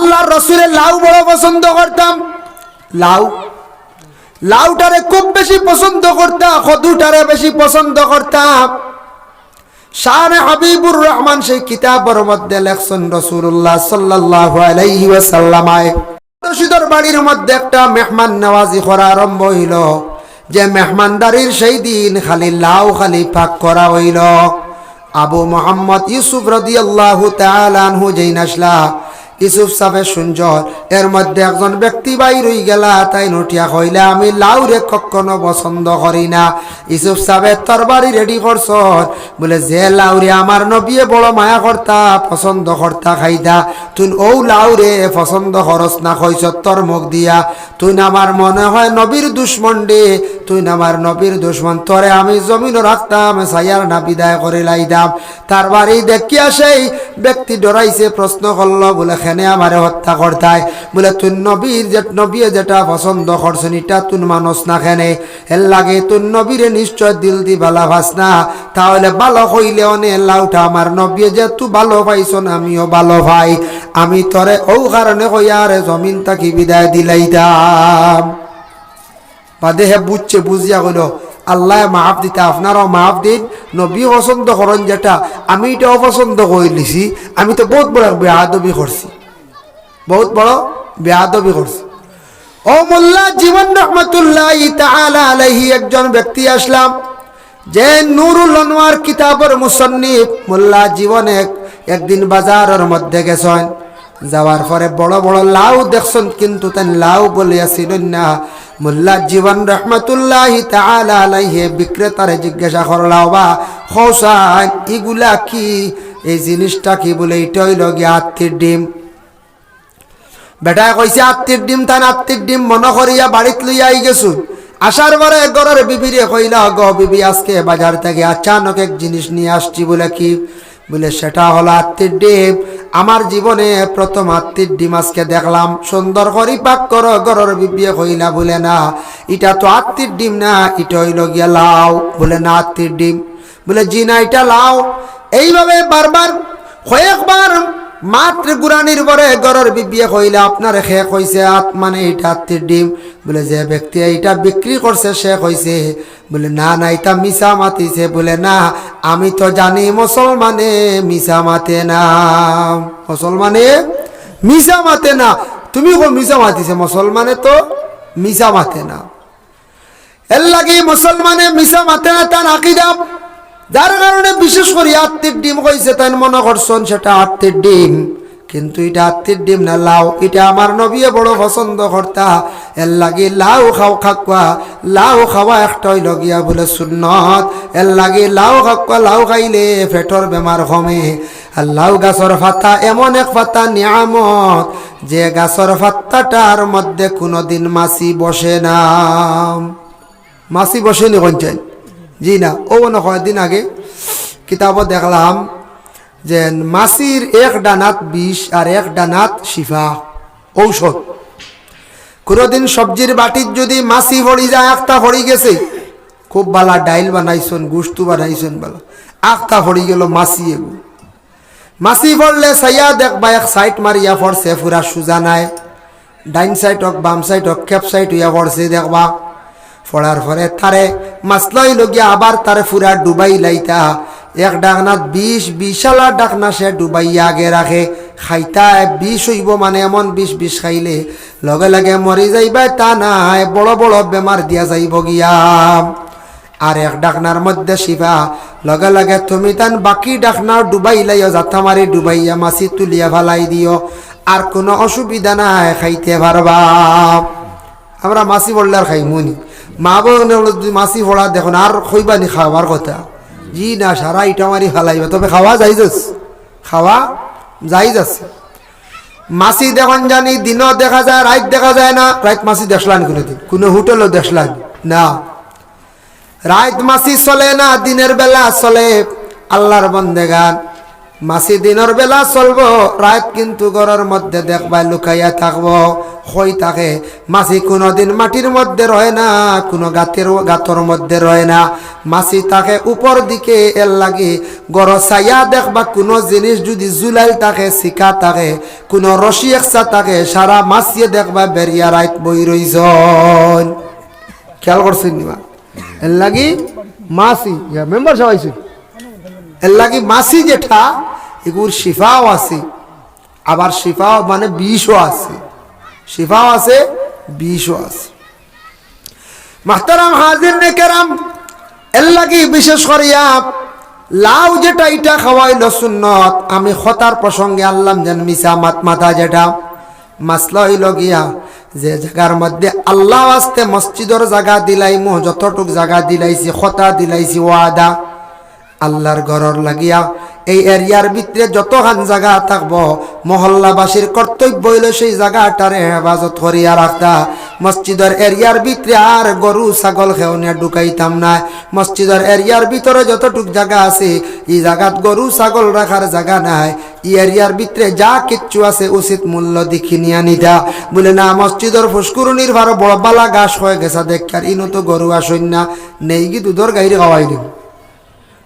আল্লাহর রসুলের লাউ বড় পছন্দ করতাম। লাউ? লাউটারে খুব বেশি পছন্দ করতাম কদুটারে বেশি পছন্দ করতাম। হাবিবুর রহমান সেই কিতাবের মধ্যে লেখছেন রসুল্লাহ সাল্লাহ আলাইহি ওয়াসাল্লামায় রশিদর বাড়ির মধ্যে একটা মেহমান নওয়াজি করা আরম্ভ হইল। যে মেহমানদারির সেই দিন খালি লাউ খালি পাক করা হইল। আবু মোহাম্মদ ইউসুফ রদি আল্লাহ তালহু যেই ইউসুফ সাহেব সুঞ্জর এর মধ্যে একজন ব্যক্তি বাইর হই গেলা, তাই নটিয়া কইলা, আমি লাউরে কখনো পছন্দ করি না। ইউসুফ সাহেব তরবারি রেডি করছ বলে, যে লাউরে আমার নবিয়ে বড় মায়া কর্তা, পছন্দ কর্তা খাইতা তুই ও লাউরে পছন্দ খরচ না কইছ তোর মুখ দিয়া। তুই আমার মনে হয় নবীর দুশ্মন ডে তুই আমার নবীর দুশ্মন, তোরে আমি জমিন রাখতাম সাইয়ার না বিদায় করে লাইতাম তার বাড়ি দেখিয়া সেই ব্যক্তি ডরাইছে, প্রশ্ন করল, বলে খেনে আমারে হত্যা করতায়। বলে তুই নবীর যে নবীয়ে যেটা পছন্দ করছেন এটা তুই মানুষ না খেনে। এর লাগে তুই নবীরে নিশ্চয় দিল দি ভালা ভাস না তাহলে ভালো হইলে অনে লাউটা আমার নবী যে তুই ভালো পাইছন আমিও ভালো ভাই আমি তরে ও কারণে কইয়ারে জমিন তাকি বিদায় দিলাইতাম। বাদে হে বুঝছে, বুঝিয়া কইল আল্লাহ মাফ দিতে, আপনারাও মাফ দিন। নবী পছন্দ করেন যেটা, আমি এটা অপছন্দ করে লিছি আমি তো বহুত বড় বেহাদবি করছি। বহুত বড় বেহাদবি করছি। ও মোল্লা, জীবন রহমতুল্লাহ আলাইহি একজন ব্যক্তি আসলাম, যে নুরুল আনোয়ার কিতাবের মুসন্নিফ। মোল্লা জীবনে একদিন বাজারের মধ্যে গেছেন। যাওয়ার পরে বড় বড় লাউ দেখছেন, কিন্তু তেন লাউ বলিয়াছিলেন না। মোল্লা জীবন রহমতুল্লাহ আলাইহি, বিক্রেতারে জিজ্ঞাসা করলাও বা খোসান ইগুলা কি? এই জিনিসটা কি বলে? এটা হইল গিয়া আত্মীর ডিম। বেটায় কইছে, আত্মীর ডিম তান আত্মীর ডিম মনে করিয়া বাড়িত লইয়া আই গেছু। আসার পরে ঘরের বিবিরে কইলা গ বিবি, আজকে বাজার থেকে আচানক এক জিনিস নিয়ে আসছি বলে কি? বলে, সেটা হলো আত্মীর ডিম। আমার জীবনে প্রথম আত্মীর ডিম আজকে দেখলাম। সুন্দর করি পাক করো বিবেক হই না বলে, না, এটা তো আত্মীর ডিম না, এটা হইল গিয়া লাও বলে, না আত্মীর ডিম। বলে, জি না, এটা লাও এইভাবে বারবার, কয়েকবার মাত্র গুরানির পরে গরর বিবিয়ে কইলে, আপনার খে কইছে আত মানে এটা আত্মীর ডিম? বলে, যে ব্যক্তি এটা বিক্রি করছে, সে কইছে। বলে, না না, এটা মিশা মাতিছে। বলে, না, আমি তো জানি মুসলমানে মিশা মাতে না। মুসলমানে মিশা মাতে না। তুমি মিশা মাতিছে, মুসলমানে তো মিশা মাতে না। এর লাগে মুসলমানে মিশা মাতে না, তার আকিদাম যার কারণে বিশেষ করে আত্মীর ডিম কইছে তাই মনে করছেন সেটা আত্মীর ডিম। কিন্তু এটা আত্মীর ডিম না, লাউ। এটা আমার নবিয়ে বড় পছন্দ কর্তা। এর লাগে লাউ খাও খাকুয়া। লাউ খাওয়া একটা হইল গিয়া বলে সুন্নত। এর লাগে লাউ খাকুয়া, লাউ খাইলে পেটর বেমার কমে। আর লাউ গাছর ফাতা এমন এক ফাতা নিয়ামত, যে গাছর ফাত্তাটার মধ্যে কোনোদিন মাছি বসে না। মাছি বসেনি কঞ্চাই জি না ও মনে কয়েকদিন আগে কিতাবত দেখলাম যে মাছির এক ডানাত বিষ আর এক ডানাত শিফা, ঔষধ। কোনোদিন সবজির বাটির যদি মাছি পড়ি যায় একটা পড়ি গেছে। খুব বালা ডাইল বানাইছন, গুস্তু বানাইছন বালা। আখটা পড়ি গেল মাছি এগু। মাছি পড়লে সাইয়া দেখবা এক সাইড মারিয়া পড়ছে পুরা সুজা নাই। ডাইন সাইড হোক, বাম সাইড হোক, খেপ সাইড হইয়া পড়ছে দেখবা ফড়ার পরে তারে মাছলাই লগিয়া আবার তারে ফুরা ডুবাই লাইতা। এক ডাকনাত বিষ, বিশালা ডাকনা সে ডুবাইয়া আগে রাখে। খাইতা বিষ হইব মানে এমন বিষ বিষ খাইলে লগে লগে মরি যাইবা তা নাই, বড় বড় বেমার দিয়া যাইব গিয়া। আর এক ডাকনার মধ্যে শিবা, লগে লগে তুমি তান বাকি ডাকনাও ডুবাই লাইও যাতা মারি ডুবাইয়া মাছি তুলিয়া ফালাই দিও। আর কোনো অসুবিধা নাই, খাইতে পারবা আমরা মাছি পড়লে আর খাইমুনি। মা বোন যদি মাছি পড়া দেখুন আর খইবানি খাওয়ার কথা। জি না, সারা ইটা মারি ফালাইবা তবে খাওয়া যাই যাচ্ছে খাওয়া যাই যাচ্ছে মাছি দেখুন জানি, দিনও দেখা যায় রাত দেখা যায় না। রাত মাছি দেখলান কোনোদিন? কোনো হোটেলও দেখলান? না। রাত মাছি চলে না, দিনের বেলা চলে। আল্লাহর বন্দেগান। মাছি দিনের বেলা চলবো, রাত কিন্তু ঘরের মধ্যে দেখবা লুকাইয়া থাকব। হই থাকে মাছি কোনোদিন মাটির মধ্যে রয় না, কোনো গাতের, গাতর মধ্যে রয় না। মাছি থাকে উপর দিকে, এর লাগে গড় ছাইয়া দেখবা কোনো জিনিস যদি জুলাইল থাকে, শিকা থাকে, কোনো রশি একসা থাকে, সারা মাছিয়ে দেখবা বেরিয়া রাইত বই রইছ খেয়াল করছেন নিমা এর লাগি মাছি মেম্বার সবাইছে এর লাগি মাছি যেটা, এগুর শিফাও আছে। আবার শিফাও মানে বিষও আছে। শিফাও আছে, বিষও আছে। মাহতারাম হাজির নে কেরাম, এর বিশেষ করিয়া লাউ যেটা, এটা খাওয়াইল সুন্নত। আমি খতার প্রসঙ্গে আল্লাম যেন মিশা মাত মাথা যেটা মাসলা হইল গিয়া যে জায়গার মধ্যে আল্লাহ আসতে মসজিদর জায়গা দিলাইমো, যতটুক জায়গা দিলাইছি, খতা দিলাইছি, ওয়াদা। আল্লাহর ঘরর লাগিয়া এই এরিয়ার ভিতরে যত যতখান জায়গা থাকব, মহল্লাবাসীর কর্তব্য হইল সেই জায়গাটারে হেফাজত করিয়া রাখতা। মসজিদের এরিয়ার ভিতরে আর গরু, ছাগল, খেউনিয়া ঢুকাইতাম না। মসজিদের এরিয়ার ভিতরে যতটুক জায়গা আছে, এই জায়গাত গরু, ছাগল রাখার জায়গা নাই। এই এরিয়ার ভিতরে যা কিচ্ছু আছে উচিত মূল্য দেখি নিয়া নিতা। বলে, না, মসজিদের ফুসকুরনির ভারো বড় বালা গাছ হয়ে গেছে দেখার ইনো তো গরু আসইন না নেই, কি দুধর গাইরে খাওয়াই দিন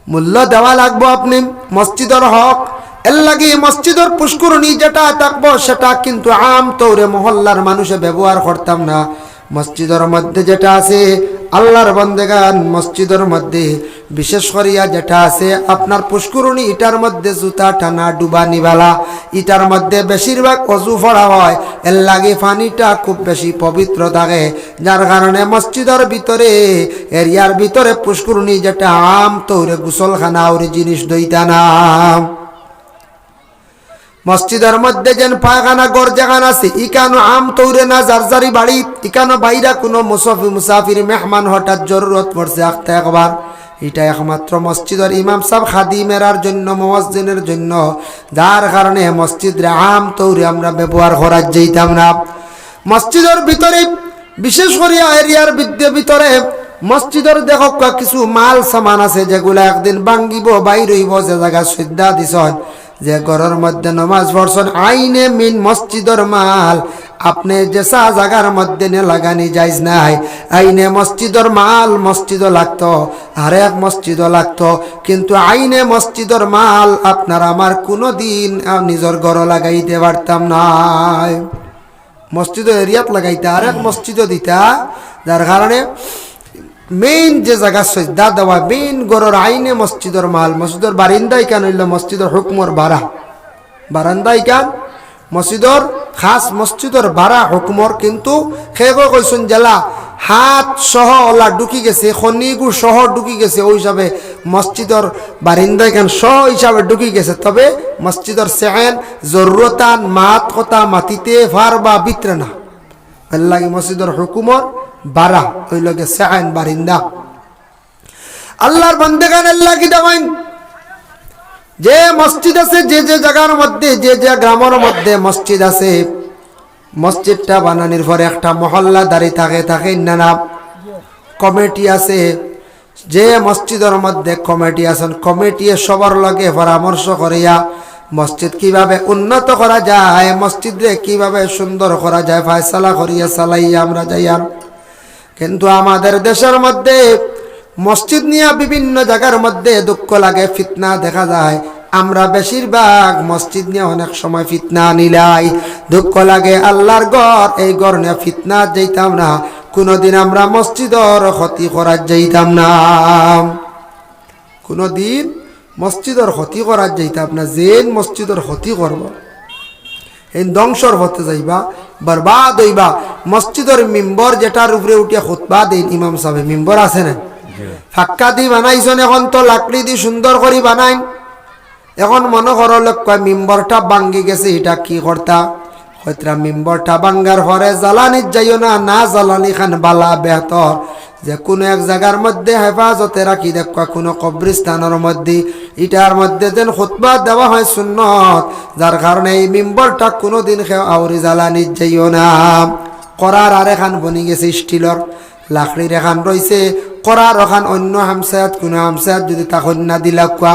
মূল্য দেওয়া লাগবো আপনি, মসজিদর হক। এর লাগে মসজিদর পুষ্করণী যেটা থাকব, সেটা কিন্তু আম তৌরে মহল্লার মানুষে ব্যবহার করতাম না। মসজিদের মধ্যে যেটা আছে, আল্লাহর বন্দেগান মসজিদের মধ্যে। বিশেষ করিয়া যেটা আছে, আপনার পুষ্করণী ইটার মধ্যে জুতা, টানা, ডুবা, নিবালা। ইটার মধ্যে বেশিরভাগ অজু ফড়া হয়। এর লাগে পানিটা খুব বেশি পবিত্র থাকে। যার কারণে মসজিদের ভিতরে, এরিয়ার ভিতরে পুষ্করণী যেটা আম, তৌরে গুসলখানা, ওর জিনিস দইতা না। মসজিদের মধ্যে যেন পায়খানা গড় জাগান আছে, ইকানো আম তৌরে না, জারজারি বাড়ি, ইকানো বাইরা কোনো মুসাফি মুসাফির মেহমান হঠাৎ জরুরত পড়ছে, আখতে একবার। এটা একমাত্র মসজিদের ইমাম সাহ খাদি খাদিমেরার জন্য মসজিদের জন্য। যার কারণে মসজিদে আম তৌরে আমরা ব্যবহার করার যেতাম না। মসজিদের ভিতরে, বিশেষ করে এরিয়ার বিদ্যে ভিতরে, মসজিদের দেখো, কিছু মাল সামান আছে, যেগুলো একদিন ভাঙ্গিব, বাইর হইব, যে জায়গা শ্রদ্ধা দিছন যে ঘরের মধ্যে নমাজ পড়ছেন, আইনে মিন মসজিদর মাল। আপনি যেসা জায়গার মধ্যে নে লাগানি যাইজ নাই। আইনে মসজিদর মাল মসজিদও লাগতো আর এক মসজিদও লাগতো। কিন্তু আইনে মসজিদর মাল আপনার আমার কোনো দিন নিজের ঘর লাগাইতে পারতাম নাই। মসজিদ এরিয়াত লাগাইতা আর এক মসজিদও দিতা, যার কারণে মেইন যে জায়গা সজ্জা দেওয়া, মেইন গড়ের আইনে মসজিদের মাল, মসজিদের বারিন্দাই কেন হইল মসজিদের হুকমর বাড়া বারান্দাই কেন? মসজিদর খাস মসজিদর বাড়া হুকমর, কিন্তু খেয়ে কইসুন জেলা হাত সহ ওলা ঢুকি গেছে, খনিগু সহ ঢুকি গেছে, ওই হিসাবে মসজিদর বারিন্দাই কেন সহ হিসাবে ঢুকি গেছে? তবে মসজিদর সেহেন, জরুরতান, মাত কথা মাতিতে, ফার বা বিত্রে না। লাগে মসজিদর হুকুমর বারা, ওই লগে সেহেন বারিন্দা। আল্লাহর বন্দেগান আল্লাহ কি দেওয়াইন যে মসজিদ আছে, যে যে জায়গার মধ্যে, যে যে গ্রামের মধ্যে মসজিদ আছে, মসজিদটা বানানোর পরে একটা মহল্লা দাঁড়িয়ে থাকে থাকে নানা কমিটি আছে, যে মসজিদের মধ্যে কমিটি আছেন, কমিটি সবার লগে পরামর্শ করিয়া মসজিদ কীভাবে উন্নত করা যায় মসজিদে কীভাবে সুন্দর করা যায়, ফায়সালা করিয়া চালাইয়া আমরা যাই আর কিন্তু আমাদের দেশের মধ্যে মসজিদ নিয়ে বিভিন্ন জায়গার মধ্যে দুঃখ লাগে, ফিতনা দেখা যায়। আমরা বেশিরভাগ মসজিদ নিয়ে অনেক সময় ফিতনা নিলাই। দুঃখ লাগে আল্লাহর গড় এই গড় নিয়ে ফিতনা যেতাম না। কোনোদিন আমরা মসজিদর ক্ষতি করার যাইতাম না। কোনোদিন মসজিদর ক্ষতি করার যাইতাম না। যেন মসজিদর ক্ষতি করব। এই ধ্বংসর হতে যাইবা বরবাদ হইবা। মসজিদের মিম্বর যেটার উপরে উঠিয়া খুতবা দেন ইমাম সাহেব মিম্বর আছে না? ফাক্কা দি বানাইছেন এখন তো লাকড়ি দি সুন্দর করে বানাইন। এখন মনে করো লোক কয় মিম্বরটা ভাঙ্গি গেছে এটা কি করতা হয়তো মিম্বরটা ভাঙ্গার হরে জ্বালানির যাইও না না জ্বালানি খান বালা বেহতর যে কোনো এক জায়গার মধ্যে হেফাজতে রাখি। দেখা কোনো কবরিস্তানের মধ্যে, ইটার মধ্যে যেন খুতবা দেওয়া হয় সুন্নত, যার কারণে এই মিম্বরটা কোনো দিন আউরি জ্বালানির যাইও না। করার আর এখান বনি গেছে স্টিলর, লাকড়ির এখান রয়েছে করার ওখান অন্য হামসায়াত, কোনো হামসায়াত যদি তখন না দিলা কোয়া,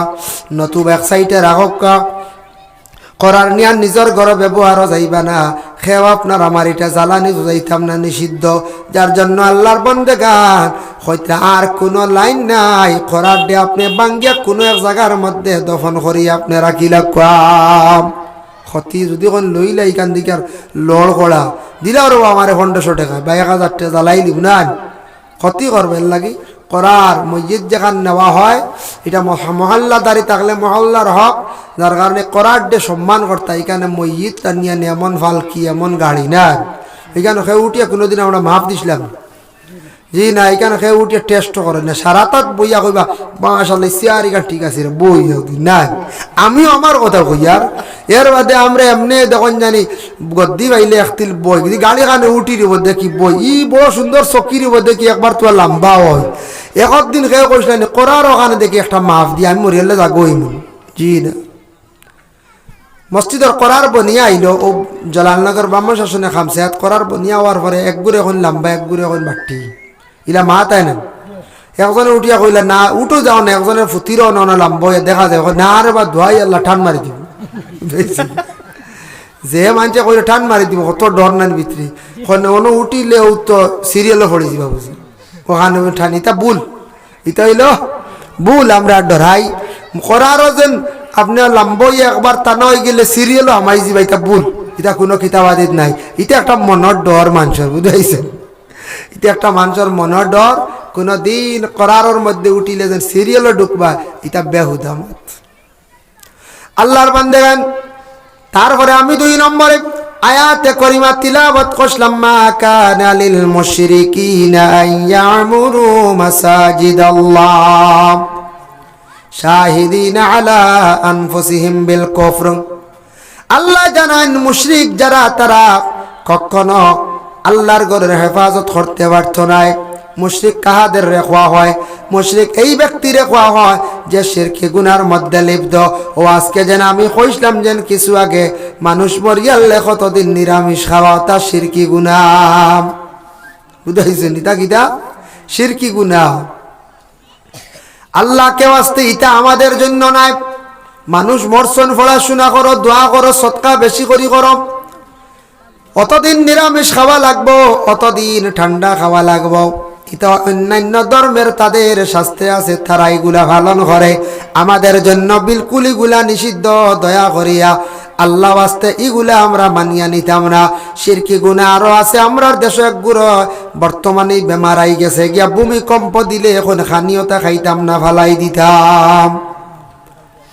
নতুবা এক সাইডে রাখক করার নিয়ার নিজের ঘর ব্যবহারও যাইবা না। খেও আপনার আমার এটা জ্বালানি বুঝাইতাম না নিষিদ্ধ। যার জন্য আল্লাহর বন্দে গান। হয়তো আর কোনো লাইন নাই। খরার ডে আপনি বাঙ্গিয়া কোনো এক জায়গার মধ্যে দফন করি আপনি রাখিলা কাম ক্ষতি যদি কোন লইলা ইকান দিকে আর লড় করা দিলা আর আমার পনেরোশো টাকা। বা এক হাজার টাকা জ্বালাই লিব না। ক্ষতি করবেন লাগি। করার মসজিদ যেখান নেওয়া হয়, এটা মহ- মহল্লাদারি থাকলে মহল্লার হক, যার কারণে করার ডে সম্মান করতা, এখানে মসজিদ টানিয়া নিয়ে এমন ফালকি এমন গাড়ি না। এখানে খেয়ে উঠিয়া কোনোদিন আমরা মাপ দিছিলাম। জি না, এখানে খেয়ে উঠিয়ে টেস্ট করে না। সারা তাত বইয়া কইবা বাসালে চেয়ার এখান ঠিক আছে রে, বই না। আমিও আমার কথা কই আর, এর বাদে আমরা এমনি দেখুন জানি, গদ্দি পাইলে একতিল বই গাড়ি কানে উঠি দিব দেখি বই, ই বড় সুন্দর চকি দিব দেখি একবার তো লম্বা হয়। এক দিন খেয়ে কইস না করার ওখানে দেখি একটা মাফ দিয়ে আমি মরিয়ালে যাগোই জি না। মসজিদের করার বনিয়া আইলো, ও জলালনগর ব্রাহ্মণ শাসনে খামসায়াত করার বনিয়া হওয়ার পরে এক এখন লম্বা, এক এখন বাট্টি ইলা মা তাই না? একজনে উঠিয়া কইলা, না, উঠো যাও না, একজনের ফুতিরও না লম্বা দেখা যায়। না রে বা ধোয়াই আল্লাহ, ঠান মারি দিব। যে মানছে কইলে, ঠান মারি দিব, কত ডর নাই ভিতরে। কয় না ono উঠিলেও তো সিরিয়ালও পড়ে যাবা ওখানে ঠান ইতা বুল ইতা হইল ভুল, আমরা ডরাই। করারও যেন আপনার লম্বই একবার টানা হয়ে গেলে সিরিয়ালও আমাই যাবা ইতা ভুল। ইতা কোনো কিতাবাদিত নাই। ইটা একটা মনের ডর মানুষের বুঝাইছেন এটা একটা মানুষের মনের ডর কোনো দিন করারোর মধ্যে উঠিলে যেন সিরিয়ালও ঢুকবা এটা বেহুদামত। আল্লাহর বান্দেগান তারপরে আমি দুই নম্বরে আয়াতে করিমা তিলাবত করলাম, মা কানা লিল মুশরিকিনা আন ইয়ামুরু মাসাজিদাল্লাহ শাহিদিনা আলা আনফুসিহিম বিল কুফর। আল্লাহ জানান, মুশরিক যারা, তারা কখনো আল্লাহর ঘরের হেফাজত করতে পারত নাই মুশরিক কাহাদের রেখা হয়? মুশরিক এই ব্যক্তি রেখা হয় যে শিরকি গুনার মধ্যে লিপ্ত? ও আজকে যেন আমি কইসলাম যেন কিছু আগে মানুষ মরিয়ালে কতদিন নিরামিষ খাওয়া, তা শিরকি গুনা বুঝাইছেন ইতা কিতা শিরকি গুনা আল্লাহকে আসতে ইটা আমাদের জন্য নাই। মানুষ মরসন পড়াশোনা করো, দোয়া করো, সৎকা বেশি করি করো। অতদিন নিরামিষ খাওয়া লাগবো, অতদিন ঠান্ডা খাওয়া লাগবো। এটা অন্যান্য ধর্মের তাদের শাস্ত্রে আছে, তারা এগুলা পালন করে। আমাদের জন্য বিলকুল এগুলা নিষিদ্ধ, দয়া করিয়া। আল্লাহ আসতে এগুলা আমরা মানিয়া নিতাম না। সিরকি গুণা আরও আছে, আমরার দেশে এক গুড়ো। বর্তমানে বেমার আই গেছে, গিয়া ভূমিকম্প দিলে এখন খানিয়তা খাইতাম না, ফালাই দিতাম।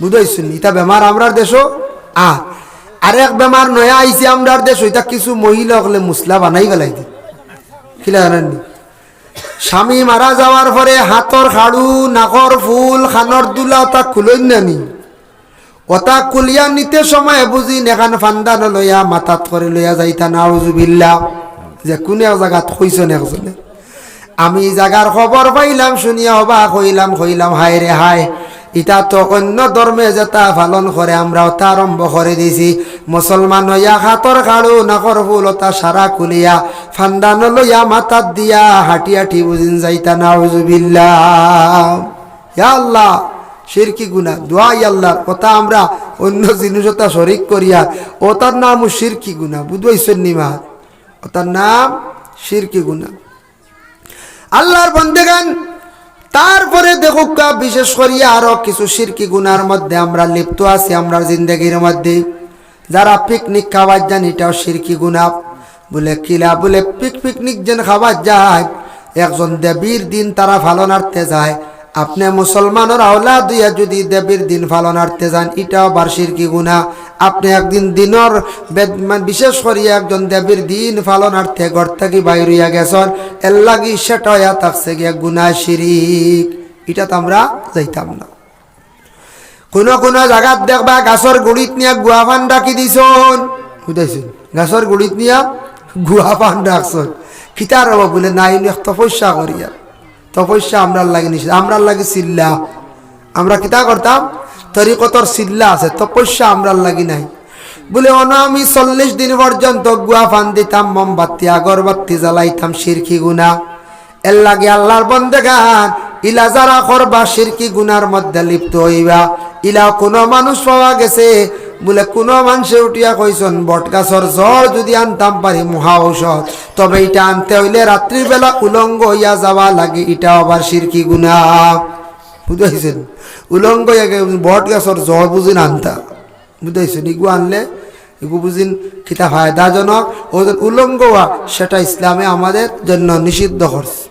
বুঝাইছুন? ইটা বেমার আমরার দেশও? আ, আরেক বেমার নয়া আইছে আমরার দেশ, ওইটা কিছু মহিলা হলে মুসলা বানাই ফেলাই দি কিলা জানেননি? স্বামী মারা যাওয়ার পরে হাতর খাড়ু নাকর ফুল খানর দুলা ওটা খুলই নানি ওটা কুলিয়া নিতে সময় বুঝি নেখান ফান্দান লইয়া মাথাত করে লইয়া যাইতা নাউজুবিল্লা যে কোনে জায়গাত কইছেন একজনে? আমি জাগার খবর পাইলাম, শুনিয়া হবা হইলাম হইলাম হায় রে হায়। ইটা তো অন্য ধর্মে যেটা পালন করে আমরা ওটা আরম্ভ করে দিছি। মুসলমান হইয়া হাতর কাড়ু নাকর ফুল ওটা সারা খুলিয়া, ফান্দান লইয়া মাথাত দিয়া, হাঁটি হাঁটি বুঝিন যাইতা নাউজুবিল্লা ইয়া আল্লাহ। শিরকি গুনা দোয়াই আল্লাহর কথা, আমরা অন্য জিনিসটা শরিক করিয়া, ও তার নাম শিরকি গুনা বুঝবাইছেন নিমা তার নাম শিরকি গুনা আল্লাহর বন্দেগান তারপরে দেখুক বিশেষ করিয়া আরও কিছু শিরকি গুনার মধ্যে আমরা লিপ্ত আছি আমরা জিন্দগির মধ্যে। যারা পিকনিক খাবার যান, এটাও শিরকি গুনা বলে কিলা, বলে পিক পিকনিক যেন খাবার যায়, একজন দেবীর দিন তারা ফালনার্থে যায়। আপনি মুসলমানের আওলা দুইয়া যদি দেবীর দিন ফালনার্থে যান, এটাও বার্ষির কি গুণা? আপনি একদিন দিনর মানে বিশেষ করিয়া একজন দেবীর দিন ফালনার্থে ঘর থেকে বাইর হইয়া গেছেন? এর লাগি সেটা থাকছে গিয়া গুণা শিরিক। এটা তো আমরা যাইতাম না। কোনো কোনো জায়গাত দেখবা গাছর গুড়িত নিয়া গুয়া পান ডাকি দিছন। বুঝাইছেন? গাছর গুড়িত নিয়া গুয়া পান ডাকছন। খিতার হব বলে নাই তপস্যা করিয়া। তপস্যা আমরার লাগে নিষেধ আমরার লাগে চিল্লা আমরা কিতা করতাম? তরিকতর চিল্লা আছে, তপস্যা আমরার লাগি নাই। বলে, অন, আমি চল্লিশ দিন পর্যন্ত গুয়া ফান দিতাম, মোমবাতি, আগরবাতি জ্বালাইতাম, সিরকি গুনা এর লাগে আল্লাহর বন্দে গান, ইলা যারা করবা, সিরকি গুনার মধ্যে লিপ্ত হইবা। ইলা কোনো মানুষ পাওয়া গেছে বলে, কোনো মানুষে উঠিয়া কইসন বটগাছর জ্বর যদি আনতাম পারি মহা ঔষধ। তবে এটা আনতে হইলে রাত্রিবেলা উলঙ্গ হইয়া যাওয়া লাগে, এটা আবার সিরকি গুণা। বুঝাইছেন? উলঙ্গ হইয়া বট গাছর জ্বর বুঝিন আনতা। বুঝাইছেন? ইগু আনলে এগু বুঝিন, কিতা ফায়দাজনক? ও উলঙ্গ হওয়া, সেটা ইসলামে আমাদের জন্য নিষিদ্ধ করছে